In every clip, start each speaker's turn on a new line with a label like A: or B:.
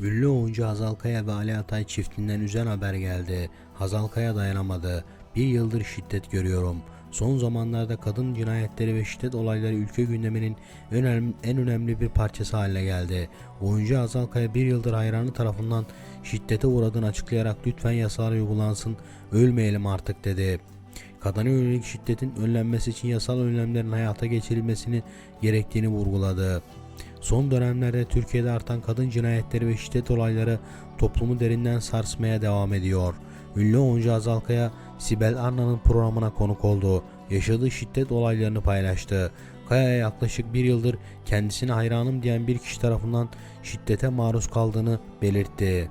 A: Ünlü oyuncu Hazal Kaya ve Ali Atay çiftinden üzen haber geldi. Hazal Kaya dayanamadı. Bir yıldır şiddet görüyorum. Son zamanlarda kadın cinayetleri ve şiddet olayları ülke gündeminin en önemli, bir parçası haline geldi. Oyuncu Hazal Kaya bir yıldır hayranı tarafından şiddete uğradığını açıklayarak lütfen yasalar uygulansın, ölmeyelim artık dedi. Kadına yönelik şiddetin önlenmesi için yasal önlemlerin hayata geçirilmesini gerektiğini vurguladı. Son dönemlerde Türkiye'de artan kadın cinayetleri ve şiddet olayları toplumu derinden sarsmaya devam ediyor. Ünlü oyuncu Hazal Kaya, Sibel Arna'nın programına konuk oldu. Yaşadığı şiddet olaylarını paylaştı. Kaya'ya yaklaşık bir yıldır kendisine hayranım diyen bir kişi tarafından şiddete maruz kaldığını belirtti.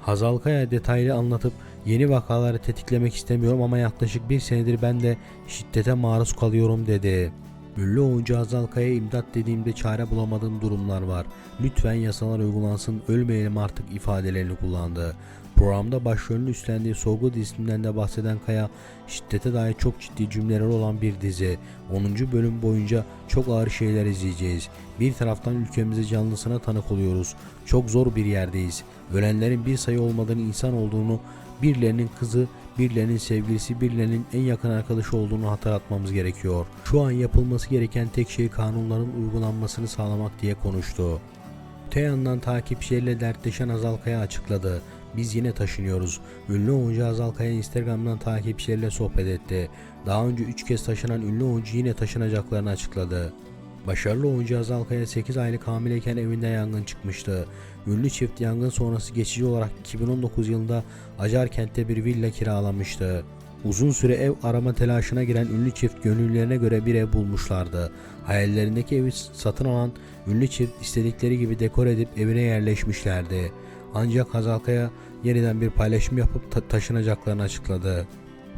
A: Hazal Kaya detaylı anlatıp yeni vakaları tetiklemek istemiyorum ama yaklaşık bir senedir ben de şiddete maruz kalıyorum dedi. Ünlü oyuncu Hazal Kaya imdat dediğimde çare bulamadığım durumlar var. Lütfen yasalar uygulansın ölmeyelim artık ifadelerini kullandı. Programda başrolünü üstlendiği Sorgu dizisinden de bahseden Kaya, şiddete dair çok ciddi cümleler olan bir dizi. 10. bölüm boyunca çok ağır şeyler izleyeceğiz. Bir taraftan ülkemize canlısına tanık oluyoruz. Çok zor bir yerdeyiz. Ölenlerin bir sayı olmadığını insan olduğunu, birilerinin kızı, birilerinin sevgilisi, birilerinin en yakın arkadaşı olduğunu hatırlatmamız gerekiyor. Şu an yapılması gereken tek şey kanunların uygulanmasını sağlamak diye konuştu. Öte yandan takipçileriyle dertleşen Azal Kaya açıkladı. Biz yine taşınıyoruz. Ünlü oyuncu Azal Kaya Instagram'dan takipçileriyle sohbet etti. Daha önce 3 kez taşınan ünlü oyuncu yine taşınacaklarını açıkladı. Başarılı oyuncu Azal Kaya 8 aylık hamileyken evinde yangın çıkmıştı. Ünlü çift yangın sonrası geçici olarak 2019 yılında Acarkent'te bir villa kiralamıştı. Uzun süre ev arama telaşına giren ünlü çift gönüllerine göre bir ev bulmuşlardı. Hayallerindeki evi satın alan ünlü çift istedikleri gibi dekor edip evine yerleşmişlerdi. Ancak Hazal Kaya yeniden bir paylaşım yapıp ta- taşınacaklarını açıkladı.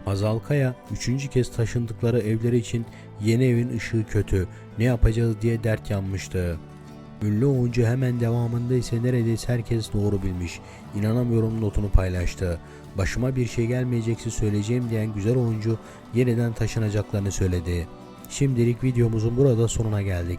A: Hazal Kaya üçüncü kez taşındıkları evleri için yeni evin ışığı kötü ne yapacağız diye dert yanmıştı. Ünlü oyuncu hemen devamında ise neredeyse herkes doğru bilmiş. İnanamıyorum notunu paylaştı. Başıma bir şey gelmeyecekse söyleyeceğim diyen güzel oyuncu yeniden taşınacaklarını söyledi. Şimdilik videomuzun burada sonuna geldik.